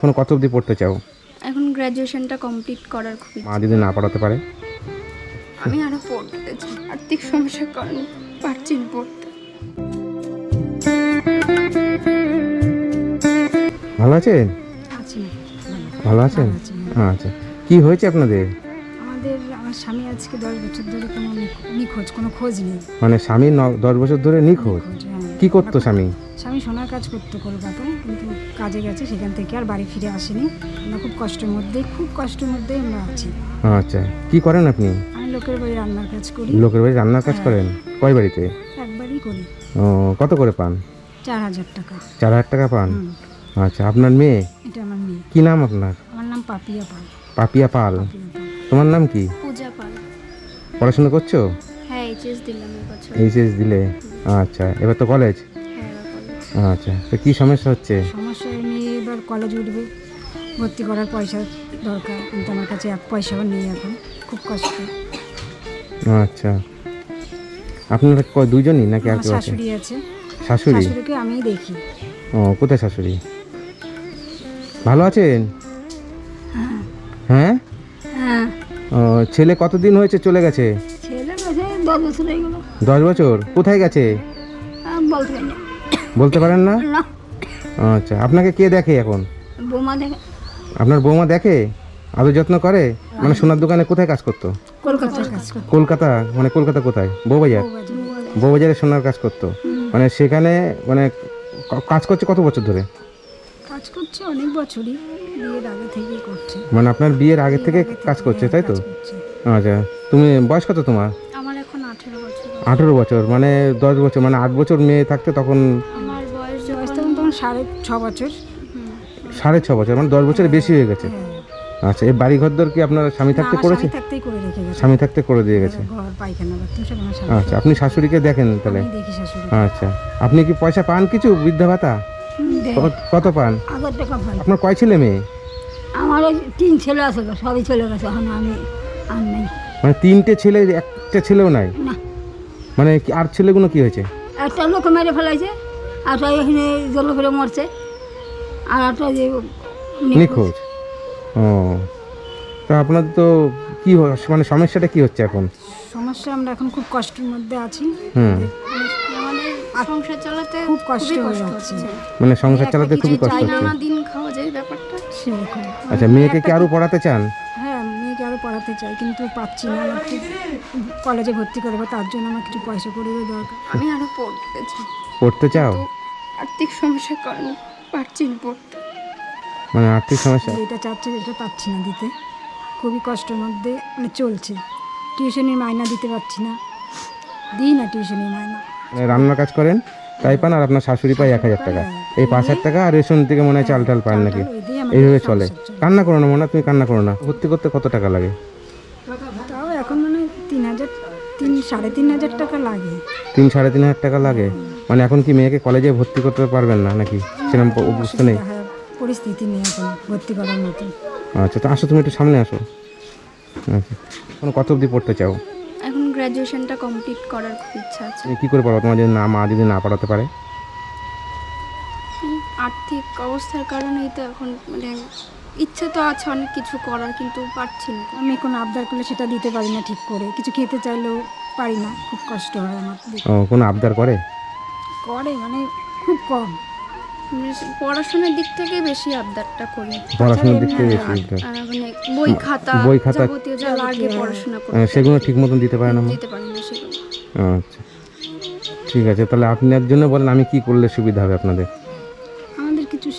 এখন কত অবধি পড়তে চাও? এখন গ্র্যাজুয়েশনটা কমপ্লিট করার খুব মা যদি না পড়াতে পারে? আমি আরও পড়তে চাই। আর্থিক সমস্যার কারণে পারছি না পড়তে। ভালো আছেন আছি। ভালো আছেন আচ্ছা। কি হয়েছে আপনাদের? আমাদের আমার স্বামী আজকে দশ বছর ধরে কোনো নিখোঁজ কোনো খোঁজ নেই। মানে স্বামী দশ বছর ধরে নিখোঁজ হ্যাঁ। কি করতো স্বামী? স্বামী সোনার কাজ করতো কলকাতায় কিন্তু কাজে গেছে সেখান থেকে আর বাড়ি ফিরে আসেনি। আমরা খুব কষ্টের মধ্যে খুব কষ্টের মধ্যে আমরা আছি। আচ্ছা কি করেন আপনি? আমি লোকের বাড়ি রান্নার কাজ করি। লোকের বাড়ি রান্নার কাজ করেন? কয় বাড়িতে? একবারই করি। ও কত করে পান? চার হাজার টাকা। চার হাজার টাকা পান? আচ্ছা আপনার মেয়ে? এটা আমার মেয়ে। কি নাম আপনার? আমার নাম পাপিয়া পাল। পাপিয়া পাল। তোমার নাম কি? পূজা পাল। পড়াশোনা করছ? হ্যাঁ এইচএস দিলাম এবছর এইচএস দিলে? আচ্ছা এবার তো কলেজ হ্যাঁ কলেজ আচ্ছা তো কি সমস্যা হচ্ছে? সমস্যা মেয়ে এবার কলেজ উঠবে। ভর্তি করার পয়সা দরকার কিন্তু আমার কাছে এক পয়সাও নেই এখন খুব কষ্ট। আচ্ছা। আপনারা ক- দুইজনই নাকি আর কেউ আছে? শাশুড়ি আছে। শাশুড়ি? শাশুড়িকে আমিই দেখি। ও কোথায় শাশুড়ি? ভালো আছেন? হ্যাঁ? হ্যাঁ। ও, ছেলে কতদিন হয়েছে চলে গেছে? দশ বছর হয়ে গেল। দশ বছর? কোথায় গেছে? বলতে পারি বলতে পারেন না? না। আচ্ছা আপনাকে কে দেখে এখন? বৌমা দেখে। আপনার বৌমা দেখে? আদর যত্ন করে? মানে সোনার দোকানে কোথায় কাজ করতো? কলকাতা। মানে কলকাতা কোথায়? বউবাজার? বউবাজারে সোনার কাজ করতো। মানে সেখানে মানে কাজ করছে কত বছর ধরে? কাজ করছে অনেক বছরই। বিয়ের আগে থেকেই করছে। মানে আপনার বিয়ের আগে থেকে কাজ করছে তাই তো? আচ্ছা তুমি বয়স কত তোমার? আঠেরো বছর মানে দশ বছর মানে আট বছর মেয়ে থাকতে তখন আমার বয়স বয়স তখন তখন সাড়ে ছ বছর। সাড়ে ছ বছর মানে দশ বছরের বেশি হয়ে গেছে। হ্যাঁ। আচ্ছা এই বাড়ি ঘর দর কি আপনার স্বামী থাকতে করেছে? স্বামী থাকতেই করে রেখে গেছে। স্বামী থাকতে করে দিয়ে গেছে। ঘর পায়খানা বাথরুম সব আমার স্বামী আচ্ছা আপনি শাশুড়িকে দেখেন তাহলে? দেখি শাশুড়ি আচ্ছা আপনি কি পয়সা পান কিছু বৃদ্ধা ভাতা? কত- পান? আগের টাকা ভাই আপনার কয় ছেলে মেয়ে? আমার তিন ছেলে আছে সবই চলে গেছে এখন আমি আর নেই। মানে তিনটে ছেলে একটা ছেলেও নাই? মানে কি- আর ছেলেগুলো কি হয়েছে? একটা লোক মেরে ফেলাইছে আর একটা এখানে জল করে মরছে। আর একটা যে নিখোঁজ। ও। তো আপনাদের তো কি হ- মানে সমস্যাটা কি হচ্ছে এখন? সমস্যা আমরা এখন খুব কষ্টের মধ্যে আছি। হুম। আমাদের সংসার চালাতে খুব কষ্ট খুবই হয়ে যাচ্ছে। হচ্ছে। মানে সংসার চালাতে খুবই কষ্ট চাই না হচ্ছে। না দিন খাওয়া যায় ব্যাপারটা। সেরকম। আচ্ছা মেয়েকে কি আরও পড়াতে চান? হ্যাঁ মেয়েকে আরও পড়াতে চাই কিন্তু পাচ্ছি না। আমার কলেজে ভর্তি করব তার জন্য আমার কিছু পয়সা করে দরকার। আমি আরও পড়তে চাই। পড়তে চাও? আর্থিক সমস্যার কারণে পারছি না পড়তে। মানে আর্থিক সমস্যা? যেটা চাচ্ছে সেটা পাচ্ছি না দিতে। খুবই কষ্টের মধ্যে মানে চলছে। টিউশনির মায়না দিতে পারছি না। দিই না টিউশনির মায়না মানে রান্নার কাজ করেন তাই পান আর আপনার শাশুড়ি পায় এক হাজার টাকা। এই পাঁচ হাজার টাকা আর রেশন থেকে মনে হয় চাল টাল পান নাকি? এইভাবে চলে। কান্না করো না মনে হয় তুমি কান্না করো না। ভর্তি করতে কত টাকা লাগে? তাও এখন মানে তিন হাজার তিন সাড়ে তিন হাজার টাকা লাগে। তিন সাড়ে তিন হাজার টাকা লাগে? মানে এখন কি মেয়েকে কলেজে ভর্তি করতে পারবেন না নাকি? সেরকম অবস্থা নেই? হ্যাঁ, পরিস্থিতি নেই এখন ভর্তি করার মতো। আচ্ছা তো আসো তুমি একটু সামনে আসো। আচ্ছা। এখন কত অবধি পড়তে চাও? এখন গ্র্যাজুয়েশনটা কমপ্লিট করার খুব ইচ্ছা আছে। কী করে পড়ো তোমার যদি না মা যদি না পড়াতে পারে? আর্থিক অবস্থার কারণেই তো এখন মানে ইচ্ছে তো আছে অনেক কিছু করার কিন্তু পারছি না। আমি কোনো আবদার করলে সেটা দিতে পারি না ঠিক করে। কিছু খেতে চাইলেও পারি না। খুব কষ্ট হয় আমার ও কোনো আবদার করে? করে মানে খুব কম। মানে পড়াশোনার দিক থেকে বেশি আবদারটা করি। পড়াশোনার দিক থেকে বেশি মানে বই খাতা বই খাতা- যাবতীয় যা লাগে পড়াশোনা আহ, করতে। সেগুলো ঠিক মতন দিতে পারে না দিতে পারি না সেগুলো। আচ্ছা। ঠিক আছে তাহলে আপনার জন্য বলেন আমি কি করলে সুবিধা হবে আপনাদের?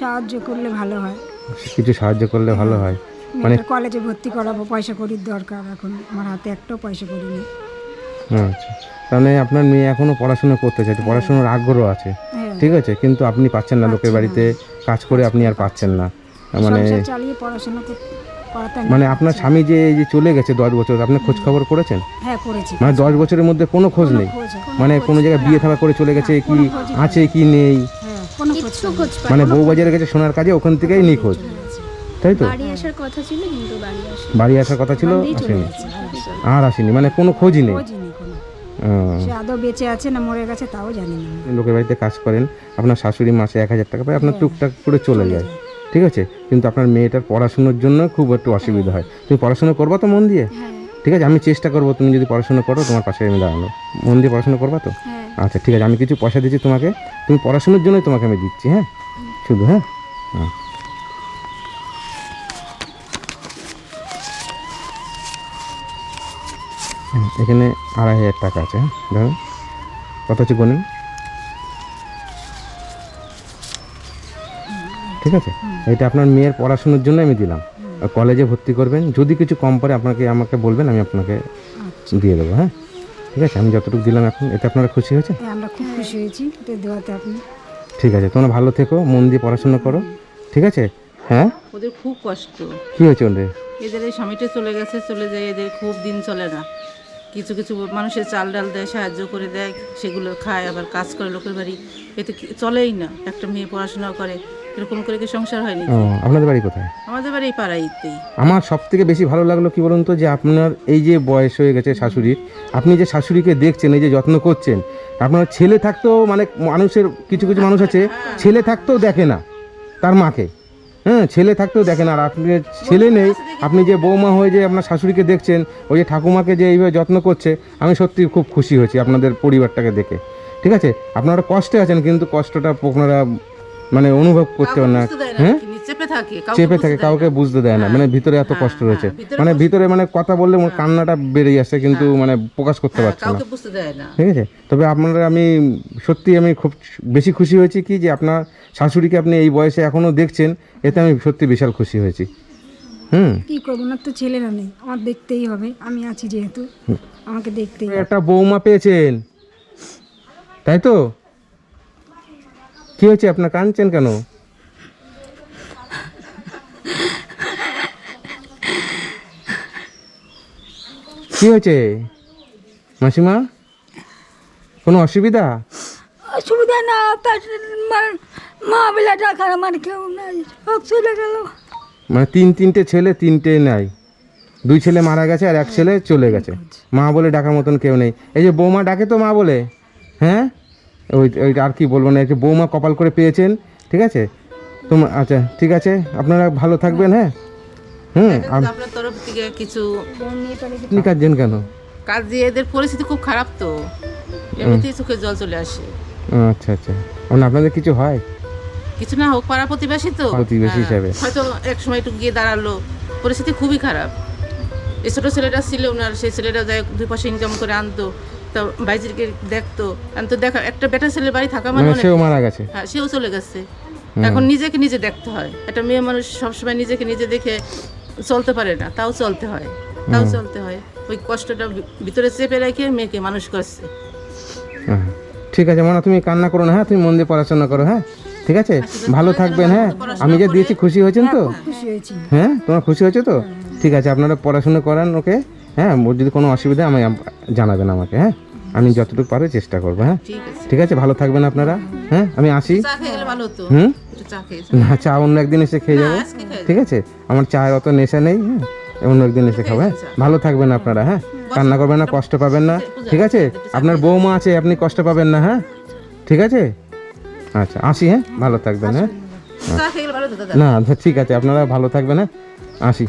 সাহায্য করলে ভালো হয়। কিছু সাহায্য করলে ভালো হয়। মানে কলেজে ভর্তি করাবো পয়সা করির দরকার এখন। আমার হাতে একটাও পয়সা করি নেই। আচ্ছা। তাহলে আপনার মেয়ে এখনও পড়াশোনা করতে চাইছে পড়াশোনার আগ্রহ আছে। হ্যাঁ। ঠিক আছে? কিন্তু আপনি পাচ্ছেন না লোকের বাড়িতে কাজ করে আপনি আর পাচ্ছেন না। মানে চালিয়ে পড়াশোনা মানে আপনার স্বামী যে এই যে চলে গেছে দশ বছর আপনি খোঁজ খবর করেছেন? হ্যাঁ করেছি। মানে দশ বছরের মধ্যে কোনো খোঁজ নেই? মানে কোনো জায়গায় বিয়ে থাকা করে চলে গেছে কি আছে কি নেই? হ্যাঁ খোঁজ খোঁজ পাই মানে বউবাজারে গেছে সোনার কাজে ওখান থেকেই নিখোঁজ। তাই তো? বাড়ি আসার কথা ছিল কিন্তু বাড়ি আসে বাড়ি আসার কথা ছিল? আসেনি। আর আসেনি মানে কোনো খোঁজই নেই। খোঁজই নেই কোনো। ও, সে আদৌ বেঁচে আছে না মরে গেছে তাও জানি না। লোকের বাড়িতে কাজ করেন আপনার শাশুড়ি মাসে এক হাজার টাকা পায় আপনার টুকটাক করে চলে যায়। ঠিক আছে? কিন্তু আপনার মেয়েটার পড়াশোনার জন্য খুব একটু অসুবিধা হয়। তুমি পড়াশোনা করবা তো মন দিয়ে? হ্যাঁ। ঠিক আছে আমি চেষ্টা করব তুমি যদি পড়াশোনা করো তোমার পাশে আমি দাঁড়ানো মন দিয়ে পড়াশোনা করবা তো? হ্যাঁ। আচ্ছা ঠিক আছে আমি কিছু পয়সা দিচ্ছি তোমাকে। তুমি পড়াশোনার জন্যই তোমাকে আমি দিচ্ছি হ্যাঁ? শুধু হ্যাঁ? হ্যাঁ। এখানে আড়াই হাজার টাকা আছে হ্যাঁ? ধরুন কত আছে গুনেন ঠিক আছে? এটা আপনার মেয়ের পড়াশোনার জন্য আমি দিলাম। কলেজে ভর্তি করবেন। যদি কিছু কম পড়ে আপনাকে আমাকে বলবেন আমি আপনাকে দিয়ে দেবো হ্যাঁ? ঠিক আছে? আমি যতটুকু দিলাম এখন এতে আপনারা খুশি হয়েছে হ্যাঁ, আমরা খুব খুশি হয়েছি এটা দেওয়াতে আপনি। ঠিক আছে তোমরা ভালো থেকো মন দিয়ে পড়াশোনা করো ঠিক আছে? হ্যাঁ? ওদের খুব কষ্ট। কী হয়েছে ওদের? এদের এই স্বামীটা চলে গেছে চলে যায় এদের খুব দিন চলে না। কিছু কিছু মানুষের চাল ডাল দেয় সাহায্য করে দেয় সেগুলো খায় আবার কাজ করে লোকের বাড়ি। এতে চলেই না। একটা মেয়ে পড়াশোনা করে এরকম করে কি সংসার হয়নি ও আপনাদের বাড়ি কোথায়? আমাদের বাড়ি পাড়াইতেই। আমার সব থেকে বেশি ভালো লাগল কি বলুন তো যে আপনার এই যে বয়স হয়ে গেছে শাশুড়ির আপনি যে শাশুড়িকে দেখছেন এই যে যত্ন করছেন আপনার ছেলে থাকতেও মানে মানুষের কিছু কিছু মানুষ আছে ছেলে থাকতেও দেখে না তার মাকে। হ্যাঁ ছেলে থাকতেও দেখেন আর আপনি ছেলে নেই আপনি যে বৌমা হয়ে যে আপনার শাশুড়িকে দেখছেন ওই যে ঠাকুমাকে যে এইভাবে যত্ন করছে আমি সত্যি খুব খুশি হয়েছি আপনাদের পরিবারটাকে দেখে। ঠিক আছে? আপনারা কষ্টে আছেন কিন্তু কষ্টটা আপনারা মানে অনুভব করতে পারেন না। হ্যাঁ? চেপে থাকে কাউকে চেপে বুঝতে থাকে দেয় কাউকে না। বুঝতে দেয় না। মানে ভিতরে এত কষ্ট রয়েছে। মানে ভিতরে মানে কথা বললে আমার কান্নাটা বেড়ে যাচ্ছে কিন্তু মানে প্রকাশ করতে হ্যাঁ, পারছে না। কাউকে বুঝতে দেয় না। ঠিক আছে? তবে আপনারা আমি সত্যি আমি খুব বেশি খুশি হয়েছি কি যে আপনার শাশুড়িকে আপনি এই বয়সে এখনও দেখছেন এতে আমি সত্যি বিশাল খুশি হয়েছি। হুম? কি করব? না তো ছেলেরা নেই। আমার দেখতেই হবে। আমি আছি যেহেতু। আমাকে দেখতেই একটা বৌমা পেয়েছেন। তাই তো? কি হয়েছে? আপনার কাঁদছেন কেন? কি হয়েছে? মাসিমা? কোনো অসুবিধা? অসুবিধা না তার মা- বেলাটা খারাপ আমার কেউ নাই চলে গেল। মানে তিন তিনটে ছেলে তিনটে নাই। দুই ছেলে মারা গেছে আর এক ছেলে চলে গেছে। মা বলে ডাকার মতন কেউ নেই। এই যে বৌমা ডাকে তো মা বলে হ্যাঁ? ওই ওই আর কি বলব না এই বৌমা কপাল করে পেয়েছেন ঠিক আছে? তোমার আচ্ছা ঠিক আছে আপনারা ভালো থাকবেন হ্যাঁ? হুম আপনার তরফ থেকে কিছু আপনি কাঁদছেন কেন? কাজ দিয়ে এদের পরিস্থিতি খুব খারাপ তো। এমনিতেই চোখে জল চলে আসে। আচ্ছা আচ্ছা। মানে আপনাদের কিছু হয়? কিছু না হোক পাড়া প্রতিবেশী তো। প্রতিবেশী হ্যাঁ, হিসাবে। হয়তো এক সময় একটু গিয়ে দাঁড়াল। পরিস্থিতি খুবই খারাপ। এই ছোটো ছেলেটা ছিল ওনার সেই ছেলেটা যায় দুই পয়সা ইনকাম করে আনতো। তা বাইজিরকে দেখতো। তো দেখা একটা বেটা ছেলের বাড়ি থাকা মানে মানে সেও মারা গেছে। হ্যাঁ সেও চলে গেছে। এখন নিজেকে নিজে দেখতে হয়। একটা মেয়ে মানুষ সবসময় নিজেকে নিজে দেখে চলতে পারে না তাও চলতে হয়। তাও চলতে হয়। ওই কষ্টটা ভিতরে চেপে রেখে মেয়েকে মানুষ করছে। হ্যাঁ ঠিক আছে মনে তুমি কান্না করো না হ্যাঁ? তুমি মন দিয়ে পড়াশোনা করো হ্যাঁ? ঠিক আছে? ভালো থাকবেন হ্যাঁ? আমি যে দিয়েছি খুশি হয়েছেন তো? খুশি হয়েছি। হ্যাঁ? তোমার খুশি হয়েছে তো? ঠিক আছে আপনারা পড়াশোনা করান ওকে হ্যাঁ? ওর যদি কোনো অসুবিধা আমি জানাবেন আমাকে হ্যাঁ? আমি যতটুকু পারো চেষ্টা করব হ্যাঁ? ঠিক আছে। ভালো থাকবেন আপনারা হ্যাঁ? আমি আসি। হুম? না চা অন্য একদিন এসে খেয়ে যাব। ঠিক আছে? আমার চায়ের অত নেশা নেই হ্যাঁ? অন্য একদিন এসে খাব হ্যাঁ? ভালো থাকবেন আপনারা হ্যাঁ? কান্না করবেন না কষ্ট পাবেন না। ঠিক আছে? আপনার বৌমা আছে আপনি কষ্ট পাবেন না হ্যাঁ? ঠিক আছে? আচ্ছা আসি হ্যাঁ? ভালো থাকবেন হ্যাঁ? না ঠিক আছে আপনারা ভালো থাকবেন হ্যাঁ? আসি।